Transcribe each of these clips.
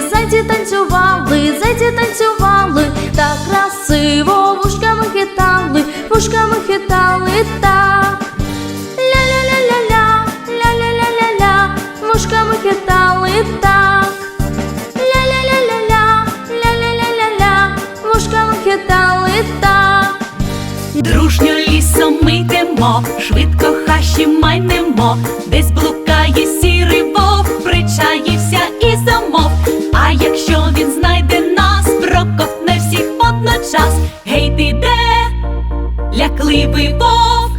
зайці танцювали, зайці танцювали, так красиво вушками хитали, вушками хитали так. Ля-ля-ля-ля-ля, ля-ля-ля-ля-ля, вушками хитали так. Ля-ля-ля-ля-ля, ля-ля-ля-ля-ля, вушками хитали так. Дружньо лісом ми йдемо, швидко хащі майнемо, десь блукає сірий вовк. А якщо він знайде нас, проковтне всіх водночас. Гей, ти де? Лякливий вовк,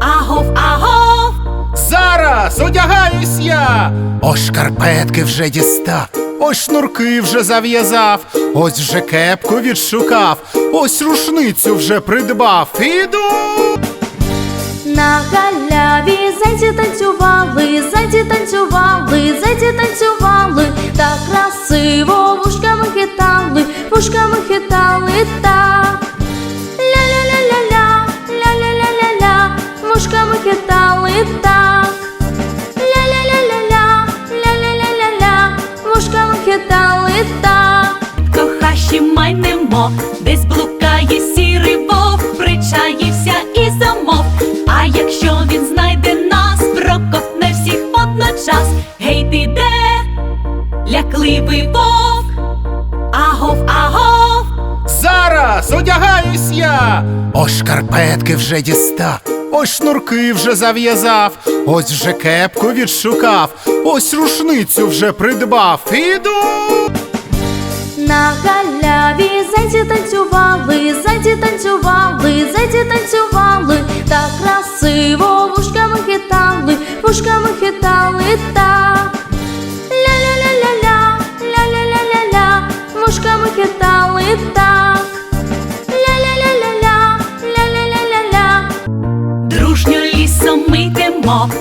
агов, агов. Зараз одягаюсь я. Ось шкарпетки вже дістав, ось шнурки вже зав'язав, ось вже кепку відшукав, ось рушницю вже придбав. Іду. На галяві зайці танцювали, зайці танцювали, зайці танцювали, так красиво вушками хитали, вушками хитали так. Ля-ля-ля-ля-ля, ля-ля-ля-ля-ля, вушками хитали так. Ля-ля-ля-ля-ля, ля-ля-ля-ля-ля, вушками хитали так. Кохащі майнемо, десь блукає сірий Ось шкарпетки вже дістав, ось шнурки вже зав'язав, ось вже кепку відшукав, ось рушницю вже придбав. Іду. На галяві зайці танцювали, зайці танцювали, зайці танцювали, так красиво вушками хитали, вушками хитали так.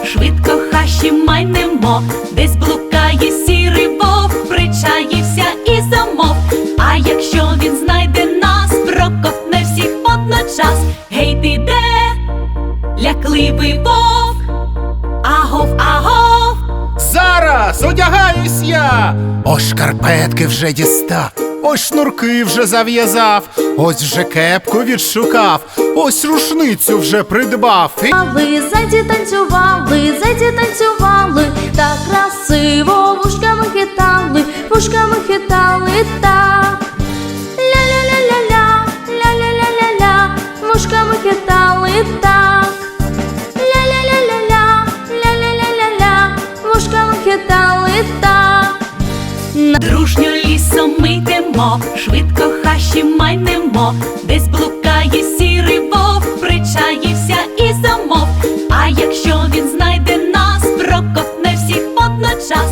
Швидко хащі майнемо, десь блукає сірий вовк, причаївся і замов. А якщо він знайде нас, проковтне всіх водночас. Гей, ти де? Лякливий вовк, агов, агов. Зараз одягаюсь я. Ось шкарпетки вже дістав, ось шнурки вже зав'язав, ось вже кепку відшукав, ось рушницю вже придбав. І... ви зайці танцювали, зайці танцювали, так красиво вушками хитали, вушками хитали так. Йдемо, швидко хащі майнемо, десь блукає сірий вовк, причаївся і замов. А якщо він знайде нас, прокопне всіх водночас.